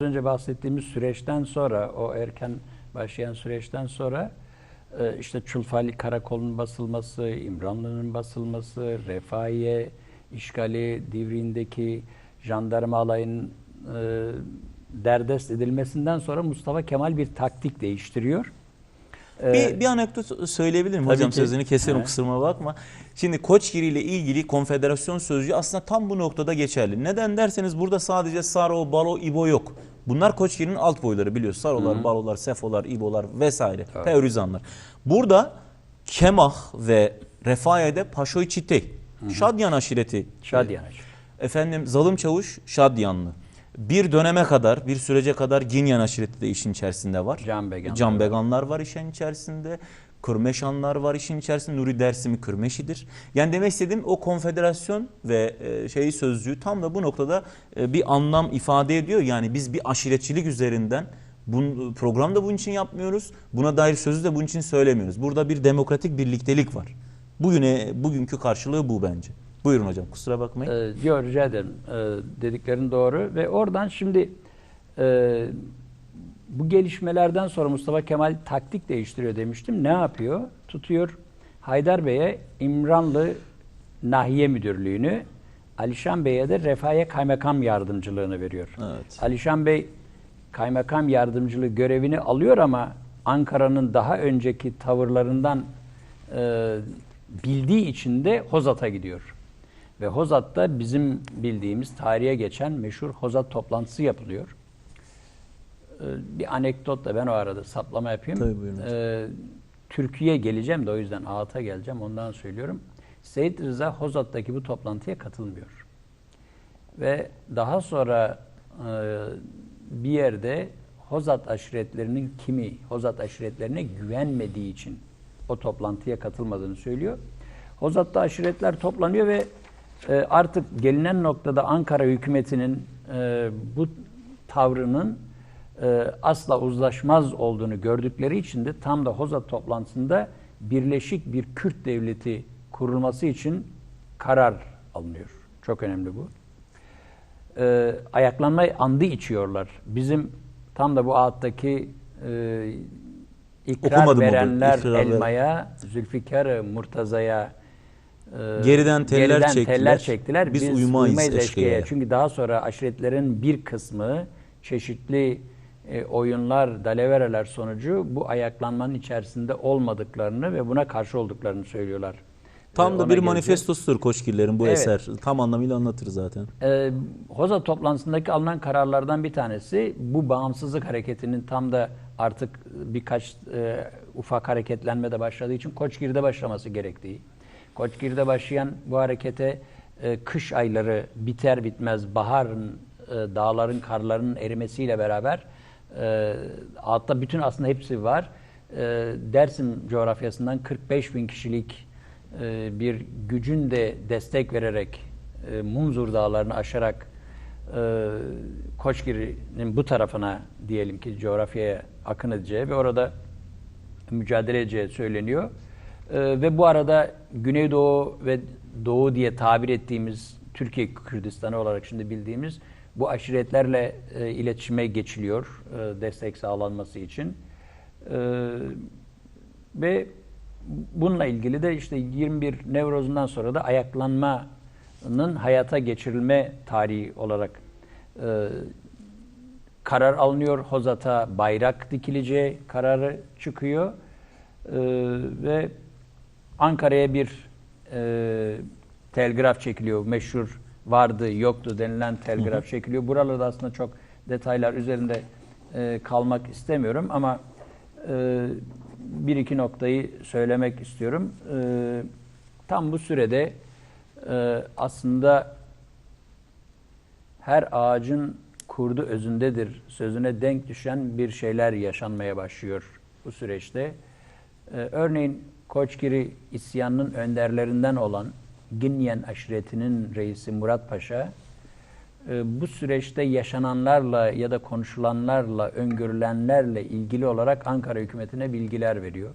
önce bahsettiğimiz süreçten sonra, o erken başlayan süreçten sonra e, işte Çulfali Karakolu'nun basılması, İmranlı'nın basılması, Refahiye işgali, Divriğindeki jandarma alayının e, derdest edilmesinden sonra Mustafa Kemal bir taktik değiştiriyor. E, Bir, bir anekdot söyleyebilirim Tabii hocam ki. sözünü keserim Evet. kusuruma bakma. Şimdi Koçgiri ile ilgili konfederasyon sözcüğü aslında tam bu noktada geçerli. Neden derseniz burada sadece Saro, Balo, İbo yok. Bunlar Koçgiri'nin alt boyları biliyoruz. Sarolar, Balolar, Sefolar, İbolar vesaire. Teorizanlar. Burada Kemah ve Refahiye'de Paşoy Çitey. Şadyan aşireti. Şadiyan Aşırı. Efendim Zalım Çavuş Şadyanlı. Bir döneme kadar, bir sürece kadar Ginyan aşireti de işin içerisinde var. Can Beganlar Can var. Beganlar var işin içerisinde. Kürmeşanlar var işin içerisinde. Nuri Dersimi Kürmeşidir. Yani demek istediğim o konfederasyon ve e, şey sözcüğü tam da bu noktada e, bir anlam ifade ediyor. Yani biz bir aşiretçilik üzerinden program da bunun için yapmıyoruz. Buna dair sözü de bunun için söylemiyoruz. Burada bir demokratik birliktelik var. Bugüne bugünkü karşılığı bu bence. Buyurun hocam kusura bakmayın. Ee, yok rica ederim. Ee, dediklerin doğru ve oradan şimdi e, bu gelişmelerden sonra Mustafa Kemal taktik değiştiriyor demiştim. Ne yapıyor? Tutuyor Haydar Bey'e İmranlı Nahiye Müdürlüğü'nü, Alişan Bey'e de Refahiye Kaymakam Yardımcılığını veriyor. Evet. Alişan Bey kaymakam yardımcılığı görevini alıyor ama Ankara'nın daha önceki tavırlarından e, bildiği için de Hozat'a gidiyor. Ve Hozat'ta bizim bildiğimiz tarihe geçen meşhur Hozat toplantısı yapılıyor. E, bir anekdot da ben o arada saplama yapayım. Tabii, buyurun hocam. E, Türkiye'ye geleceğim de o yüzden Ağat'a geleceğim ondan söylüyorum. Seyit Rıza Hozat'taki bu toplantıya katılmıyor. Ve daha sonra e, bir yerde Hozat aşiretlerinin kimi Hozat aşiretlerine güvenmediği için o toplantıya katılmadığını söylüyor. Hozat'ta aşiretler toplanıyor ve e, artık gelinen noktada Ankara hükümetinin e, bu tavrının e, asla uzlaşmaz olduğunu gördükleri için de tam da Hozat toplantısında birleşik bir Kürt devleti kurulması için karar alınıyor. Çok önemli bu e, ayaklanma andı içiyorlar. Bizim tam da bu ağıttaki e, ikrar Okumadım verenler ikrar Elma'ya, Zülfikar Murtaza'ya e, Geriden teller çektiler. teller çektiler. Biz Biz, uymayız eşkıya. eşkıya. Çünkü daha sonra aşiretlerin bir kısmı çeşitli e, oyunlar, dalavereler sonucu bu ayaklanmanın içerisinde olmadıklarını ve buna karşı olduklarını söylüyorlar. Tam E, da bir geleceğiz. manifestosudur Koçgirlerin bu Evet. eser. Tam anlamıyla anlatır zaten. Ee, Hoza toplantısındaki alınan kararlardan bir tanesi bu bağımsızlık hareketinin tam da artık birkaç e, ufak hareketlenme de başladığı için Koçgir'de başlaması gerektiği. Koçgir'de başlayan bu harekete e, kış ayları biter bitmez baharın e, dağların karlarının erimesiyle beraber e, altta bütün aslında hepsi var. E, Dersim coğrafyasından 45 bin kişilik e, bir gücün de destek vererek e, Munzur dağlarını aşarak e, Koçgiri'nin bu tarafına diyelim ki coğrafyaya akın edeceği ve orada mücadele edeceği söyleniyor. E, ve bu arada Güneydoğu ve Doğu diye tabir ettiğimiz Türkiye Kürdistanı olarak şimdi bildiğimiz bu aşiretlerle e, iletişime geçiliyor e, destek sağlanması için. E, ve bununla ilgili de işte 21 Nevroz'undan sonra da ayaklanmanın hayata geçirilme tarihi olarak e, karar alınıyor. Hozat'a bayrak dikileceği kararı çıkıyor. E, ve Ankara'ya bir e, telgraf çekiliyor. Meşhur vardı yoktu denilen telgraf çekiliyor. Buralarda aslında çok detaylar üzerinde e, kalmak istemiyorum ama e, bir iki noktayı söylemek istiyorum. E, tam bu sürede e, aslında her ağacın kurdu özündedir sözüne denk düşen bir şeyler yaşanmaya başlıyor bu süreçte. Ee, örneğin Koçgiri isyanının önderlerinden olan Ginyen aşiretinin reisi Murat Paşa e, bu süreçte yaşananlarla ya da konuşulanlarla, öngörülenlerle ilgili olarak Ankara hükümetine bilgiler veriyor.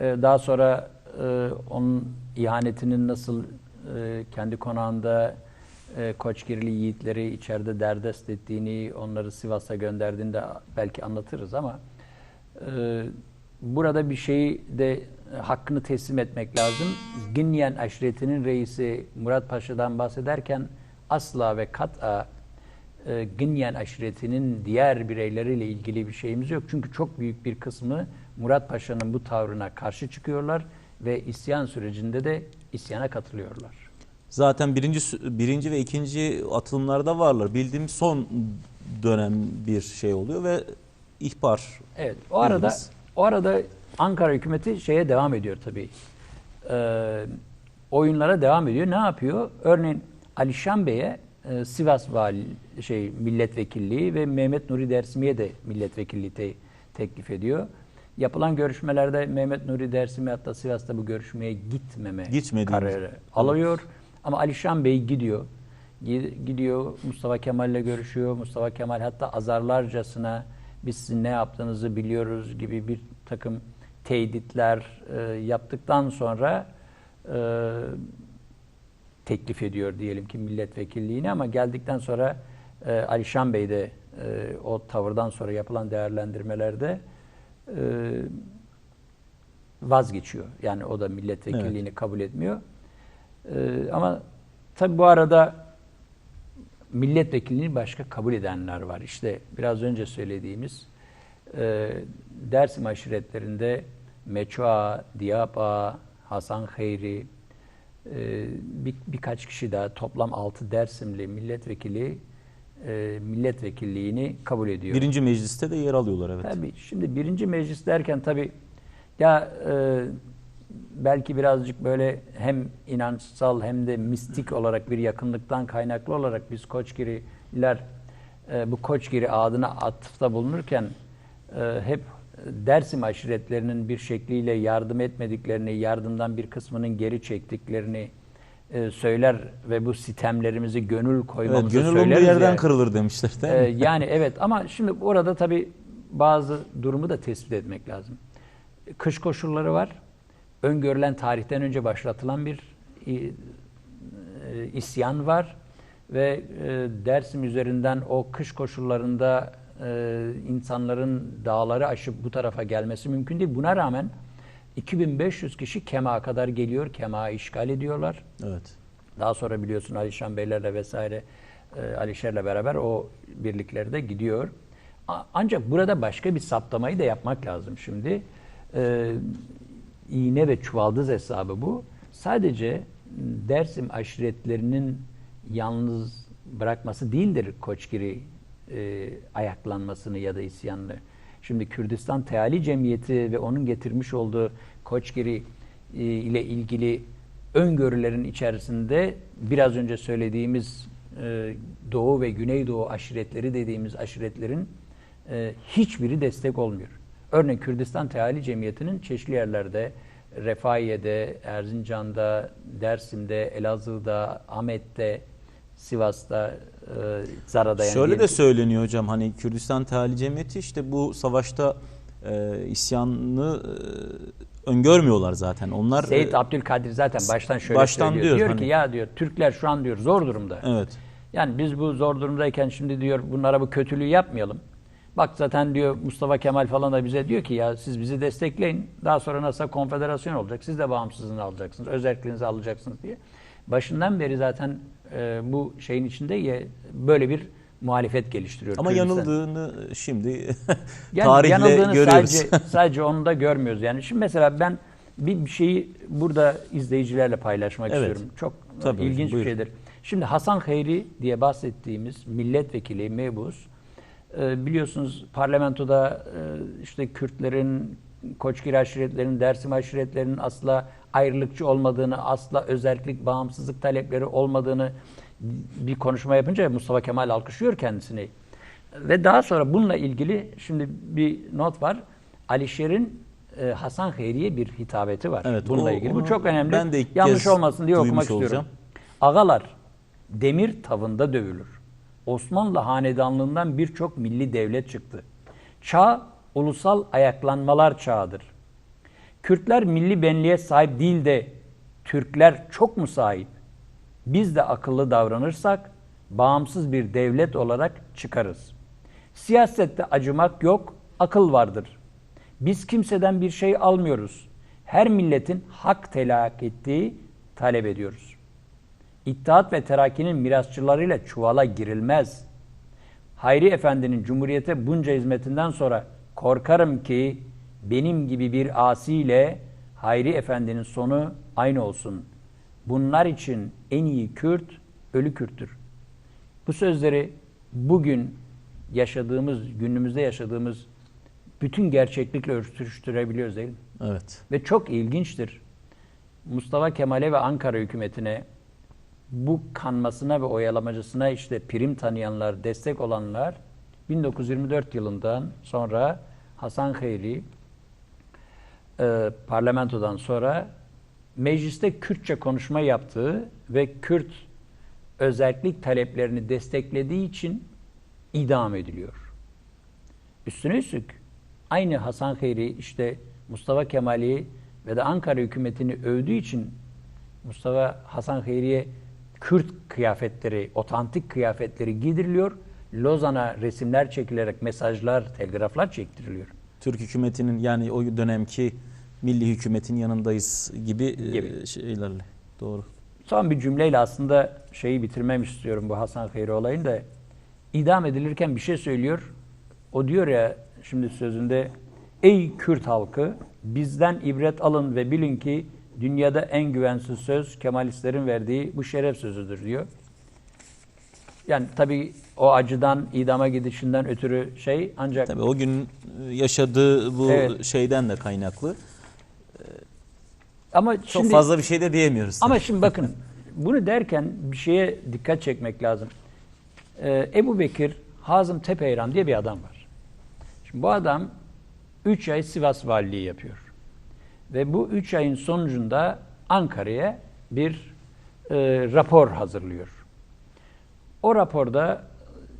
Ee, Daha sonra e, onun ihanetinin nasıl e, kendi konağında e, Koçgirili yiğitleri içeride derdest ettiğini, onları Sivas'a gönderdiğini de belki anlatırız ama e, burada bir şeyi de e, hakkını teslim etmek lazım. Ginyen aşiretinin reisi Murat Paşa'dan bahsederken asla ve kat'a e, Ginyen aşiretinin diğer bireyleriyle ilgili bir şeyimiz yok. Çünkü çok büyük bir kısmı Murat Paşa'nın bu tavrına karşı çıkıyorlar ve isyan sürecinde de isyana katılıyorlar. Zaten birinci birinci ve ikinci atılımlarda varlar. Bildiğim son dönem bir şey oluyor ve ihbar. Evet. O arada Bildiğiniz. O arada Ankara hükümeti şeye devam ediyor tabii. Ee, oyunlara devam ediyor. Ne yapıyor? Örneğin Alişan Bey'e e, Sivas vali şey milletvekilliği ve Mehmet Nuri Dersimi'ye de milletvekilliği te- teklif ediyor. Yapılan görüşmelerde Mehmet Nuri Dersimi hatta Sivas'ta bu görüşmeye gitmeme Gitmediğini- kararı alıyor. Ama Alişan Bey gidiyor. Gi- Gidiyor Mustafa Kemal'le görüşüyor. Mustafa Kemal hatta azarlarcasına biz sizin ne yaptığınızı biliyoruz gibi bir takım tehditler e, yaptıktan sonra e, teklif ediyor diyelim ki milletvekilliğini ama geldikten sonra e, Alişan Bey de e, o tavırdan sonra yapılan değerlendirmelerde e, vazgeçiyor. Yani o da milletvekilliğini kabul etmiyor. E, ama tabi bu arada milletvekilliğini başka kabul edenler var. İşte biraz önce söylediğimiz e, Dersim aşiretlerinde Meçua, Diyap Ağa, Hasan Hayri, e, bir, birkaç kişi daha toplam 6 Dersimli milletvekili e, milletvekilliğini kabul ediyor. Birinci mecliste de yer alıyorlar evet. Tabii şimdi birinci meclis derken tabii ya e, belki birazcık böyle hem inançsal hem de mistik olarak bir yakınlıktan kaynaklı olarak biz Koçgiriler e, bu Koçgiri adına atıfta bulunurken e, hep Dersim aşiretlerinin bir şekliyle yardım etmediklerini, yardımdan bir kısmının geri çektiklerini e, söyler ve bu sitemlerimizi gönül Evet, koymamızı gönül olduğu söyleriz yerden ya. kırılır demişler değil mi? Ee, yani evet ama şimdi orada tabii bazı durumu da tespit etmek lazım. Kış koşulları var. Öngörülen tarihten önce başlatılan bir e, e, isyan var ve e, Dersim üzerinden o kış koşullarında insanların dağları aşıp bu tarafa gelmesi mümkün değil. Buna rağmen 2500 kişi Kema'a kadar geliyor. Kema'a işgal ediyorlar. evet. Daha sonra biliyorsun Alişan Beylerle vesaire Alişer'le beraber o birliklerde gidiyor. A- Ancak burada başka bir saptamayı da yapmak lazım şimdi. İğne ve çuvaldız hesabı bu. Sadece Dersim aşiretlerinin yalnız bırakması değildir Koçgiri e, ayaklanmasını ya da isyanını. Şimdi Kürdistan Teali Cemiyeti ve onun getirmiş olduğu Koçgiri e, ile ilgili öngörülerin içerisinde biraz önce söylediğimiz e, Doğu ve Güneydoğu aşiretleri dediğimiz aşiretlerin e, hiçbiri destek olmuyor. Örneğin Kürdistan Teali Cemiyeti'nin çeşitli yerlerde Refahiye'de, Erzincan'da, Dersim'de, Elazığ'da, Ahmet'te, Sivas'ta, e, Zara'da yani Şöyle de diyelim. söyleniyor hocam hani Kürdistan Teali Cemiyeti işte bu savaşta e, isyanını e, öngörmüyorlar zaten. Onlar Seyit e, Abdülkadir zaten baştan şöyle baştan söylüyor. diyor Diyor, hani- ki ya diyor Türkler şu an diyor zor durumda. evet. Yani biz bu zor durumdayken şimdi diyor bunlara bu kötülüğü yapmayalım. Bak zaten diyor Mustafa Kemal falan da bize diyor ki ya siz bizi destekleyin. Daha sonra nasıl konfederasyon olacak. Siz de bağımsızlığını alacaksınız. Özelliğinizi alacaksınız diye. Başından beri zaten e, bu şeyin içinde ye- böyle bir muhalefet geliştiriyor. Ama Kürdistan. yanıldığını şimdi Yani tarihle yanıldığını görüyoruz. sadece sadece onu da görmüyoruz. Yani şimdi mesela ben bir bir şeyi burada izleyicilerle paylaşmak Evet. istiyorum. Çok Tabii ilginç bir buyurun. şeydir. Şimdi Hasan Hayri diye bahsettiğimiz milletvekili mebus e, biliyorsunuz parlamentoda e, işte Kürtlerin, Koçgir aşiretlerinin, Dersim aşiretlerinin asla ayrılıkçı olmadığını, asla özellik, bağımsızlık talepleri olmadığını bir konuşma yapınca Mustafa Kemal alkışlıyor kendisini. Ve daha sonra bununla ilgili şimdi bir not var. Alişer'in e, Hasan Hayri'ye bir hitabeti var. Evet, bununla o- ilgili. Bu çok önemli. ben de ilk Yanlış olmasın diye okumak istiyorum. olacağım. Ağalar demir tavında dövülür. Osmanlı hanedanlığından birçok milli devlet çıktı. Çağ ulusal ayaklanmalar çağıdır. Kürtler milli benliğe sahip değil de Türkler çok mu sahip? Biz de akıllı davranırsak bağımsız bir devlet olarak çıkarız. Siyasette acımak yok, akıl vardır. Biz kimseden bir şey almıyoruz. Her milletin hak telak ettiği talep ediyoruz. İttihat ve Terakki'nin mirasçılarıyla çuvala girilmez. Hayri Efendi'nin Cumhuriyete bunca hizmetinden sonra korkarım ki benim gibi bir asiyle Hayri Efendi'nin sonu aynı olsun. Bunlar için en iyi Kürt, ölü Kürttür. Bu sözleri bugün yaşadığımız, günümüzde yaşadığımız bütün gerçeklikle örtüştürebiliyoruz değil mi? Evet. Ve çok ilginçtir. Mustafa Kemal'e ve Ankara hükümetine bu kanmasına ve oyalamacısına işte prim tanıyanlar, destek olanlar 1924 yılından sonra Hasan Hayri e, parlamentodan sonra mecliste Kürtçe konuşma yaptığı ve Kürt özellik taleplerini desteklediği için idam ediliyor. Üstüne üstlük aynı Hasan Hayri işte Mustafa Kemal'i ve de Ankara hükümetini övdüğü için Mustafa Hasan Hayri'ye Kürt kıyafetleri, otantik kıyafetleri giydiriliyor. Lozan'a resimler çekilerek mesajlar, telgraflar çektiriliyor. Türk hükümetinin yani o dönemki milli hükümetin yanındayız gibi, e, Gibi. şeylerle. Doğru. Son bir cümleyle aslında şeyi bitirmem istiyorum bu Hasan Hayri olayını da. İdam edilirken bir şey söylüyor. O diyor ya şimdi sözünde Ey Kürt halkı bizden ibret alın ve bilin ki dünyada en güvensiz söz Kemalistlerin verdiği bu şeref sözüdür diyor. Yani tabii o acıdan idama gidişinden ötürü şey ancak Tabii o gün yaşadığı bu Evet. şeyden de kaynaklı. ama Çok şimdi fazla bir şey de diyemiyoruz. Ama şimdi bakın bunu derken bir şeye dikkat çekmek lazım. Ee, Ebu Bekir Hazım Tepeyran diye bir adam var. Şimdi bu adam 3 ay Sivas valiliği yapıyor. Ve bu 3 ayın sonucunda Ankara'ya bir e, rapor hazırlıyor. O raporda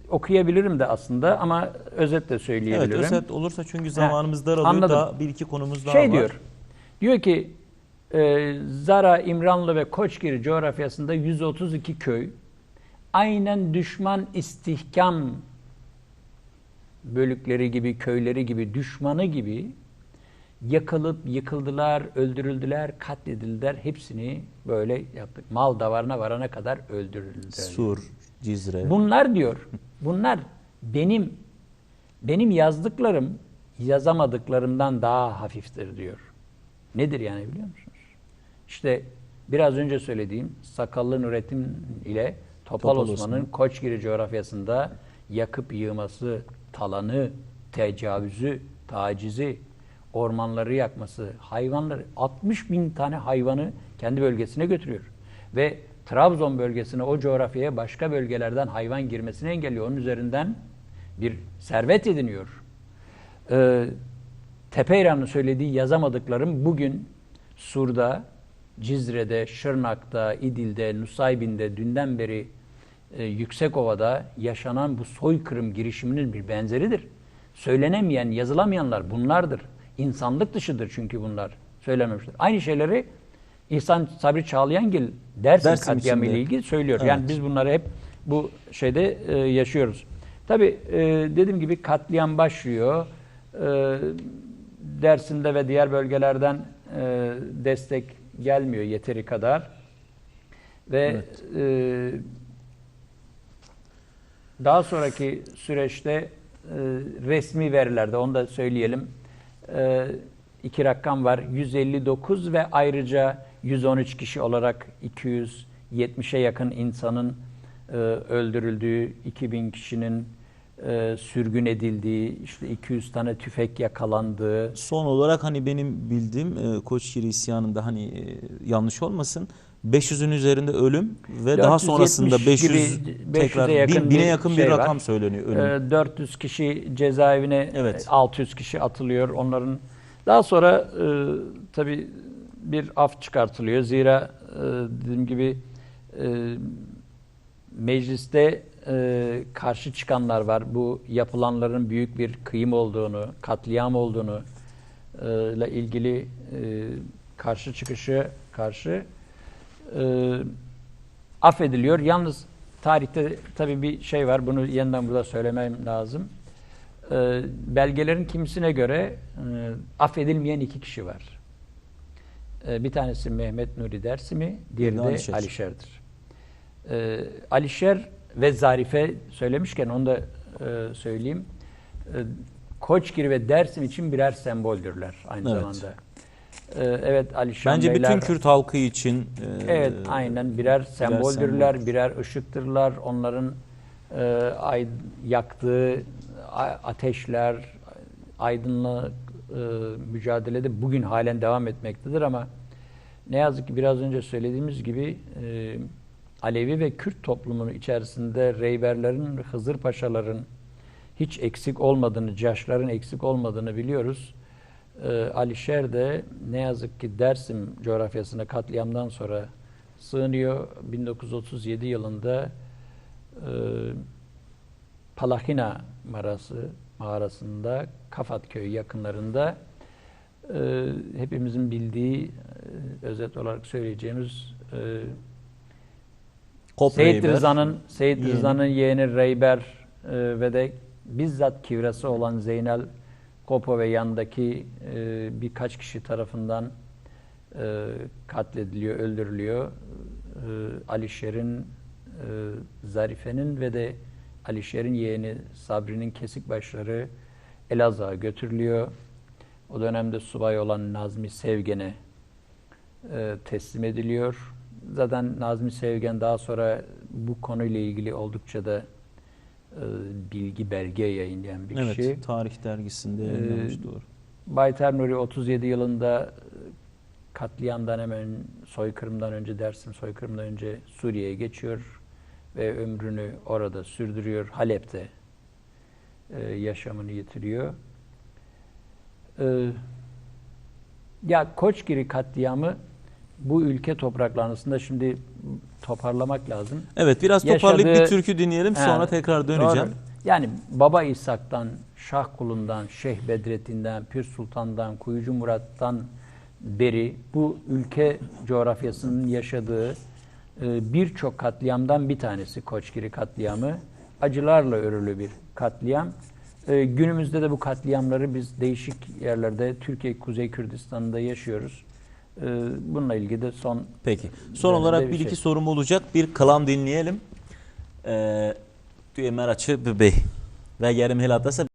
okuyabilirim de aslında ama özetle evet söyleyebilirim. özet olursa çünkü zamanımız daralıyor. anladım. Daha bir iki konumuz daha şey var. diyor. Diyor ki e, Zara, İmranlı ve Koçgiri coğrafyasında 132 köy aynen düşman istihkam bölükleri gibi, köyleri gibi, düşmanı gibi yakılıp yıkıldılar, öldürüldüler, katledildiler. Hepsini böyle yaptık. Mal davarına varana kadar öldürüldüler. Sur, Cizre. Bunlar diyor, bunlar benim benim yazdıklarım yazamadıklarımdan daha hafiftir diyor. Nedir yani biliyor musunuz? İşte biraz önce söylediğim Sakallı Nurettin ile Topal, Topal Osman'ın Osman. Koçgiri coğrafyasında yakıp yığması, talanı, tecavüzü, tacizi, ormanları yakması, hayvanları 60 bin tane hayvanı kendi bölgesine götürüyor. Ve Trabzon bölgesine o coğrafyaya başka bölgelerden hayvan girmesini engelliyor. Onun üzerinden bir servet ediniyor. Ee, Tepeyran'ın söylediği yazamadıklarım bugün Sur'da, Cizre'de, Şırnak'ta, İdil'de, Nusaybin'de dünden beri e, Yüksekova'da yaşanan bu soykırım girişiminin bir benzeridir. Söylenemeyen, yazılamayanlar bunlardır. İnsanlık dışıdır çünkü bunlar. Söylememiştir. Aynı şeyleri İhsan Sabri Çağlayangil Dersim, Dersim katliamı ile ilgili söylüyor. Evet. Yani biz bunları hep bu şeyde e, yaşıyoruz. Tabii e, dediğim gibi katliam başlıyor. E, Dersim'de ve diğer bölgelerden e, destek gelmiyor yeteri kadar. Ve e, daha sonraki süreçte e, resmi verilerde onu da söyleyelim. E, iki rakam var. 159 ve ayrıca 113 kişi olarak 270'e yakın insanın e, öldürüldüğü, 2000 kişinin e, sürgün edildiği, işte 200 tane tüfek yakalandığı, Son olarak hani benim bildiğim e, Koçgiri isyanında hani e, yanlış olmasın 500'ün üzerinde ölüm ve daha 470 sonrasında 500 gibi, 500'e tekrar yakın bin, bine bir yakın bir şey var. rakam söyleniyor ölüm. Ee, 400 kişi cezaevine, Evet. e, 600 kişi atılıyor. Onların daha sonra e, tabii bir af çıkartılıyor. Zira e, dediğim gibi e, mecliste e, karşı çıkanlar var. Bu yapılanların büyük bir kıyım olduğunu, katliam olduğunu e, ile ilgili e, karşı çıkışı karşı e, affediliyor. Yalnız tarihte tabii bir şey var. Bunu yeniden burada söylemem lazım. Ee, belgelerin kimisine göre e, affedilmeyen iki kişi var. Ee, bir tanesi Mehmet Nuri Dersimi, diğeri de Alişer. Alişer'dir. Ee, Alişer ve Zarife söylemişken onu da e, söyleyeyim. Ee, Koçgir ve Dersim için birer semboldürler aynı Evet. zamanda. Ee, evet Alişan Bence Beyler, bütün Kürt halkı için e, Evet aynen birer semboldürler, sembol. birer ışıktırlar. Onların e, ay, yaktığı ateşler, aydınlık e, mücadelede bugün halen devam etmektedir ama ne yazık ki biraz önce söylediğimiz gibi e, Alevi ve Kürt toplumunun içerisinde Reyberlerin, Hızır Paşaların hiç eksik olmadığını, Caşların eksik olmadığını biliyoruz. Ee, Alişer de ne yazık ki Dersim coğrafyasına katliamdan sonra sığınıyor. 1937 yılında e, Palahina mağarası mağarasında Kafat köyü yakınlarında e, hepimizin bildiği e, özet olarak söyleyeceğimiz e, Kop Seyit. Rıza'nın Seyit. Rıza'nın yeğeni Reyber e, ve de bizzat kivrası olan Zeynel Kopo ve yanındaki e, birkaç kişi tarafından e, katlediliyor, öldürülüyor. E, Alişer'in, e, Zarife'nin ve de Alişer'in yeğeni Sabri'nin kesik başları Elazığ'a götürülüyor. O dönemde subay olan Nazmi Sevgen'e e, teslim ediliyor. Zaten Nazmi Sevgen daha sonra bu konuyla ilgili oldukça da bilgi belge yayınlayan bir Evet, kişi. Tarih dergisinde Ee, yayınlanmış doğru. Baytar Nuri 37 yılında e, katliamdan hemen soykırımdan önce Dersim soykırımdan önce Suriye'ye geçiyor ve ömrünü orada sürdürüyor. Halep'te e, yaşamını yitiriyor. E, ya Koçgiri katliamı bu ülke topraklarında şimdi toparlamak lazım. Evet biraz toparlayıp yaşadığı- bir türkü dinleyelim sonra Ha, tekrar döneceğim. doğru. Yani Baba İshak'tan, Şah Kulundan, Şeyh Bedrettin'den, Pir Sultan'dan, Kuyucu Murat'tan beri bu ülke coğrafyasının yaşadığı e, birçok katliamdan bir tanesi Koçgiri katliamı. Acılarla örülü bir katliam. E, Günümüzde de bu katliamları biz değişik yerlerde Türkiye Kuzey Kürdistan'da yaşıyoruz. Ee, bununla ilgili de son... Peki. Son e, olarak bir, bir şey. iki sorum olacak. Bir kalam dinleyelim. Ee, diyor Meraçı Bey. Ve yarım hilatası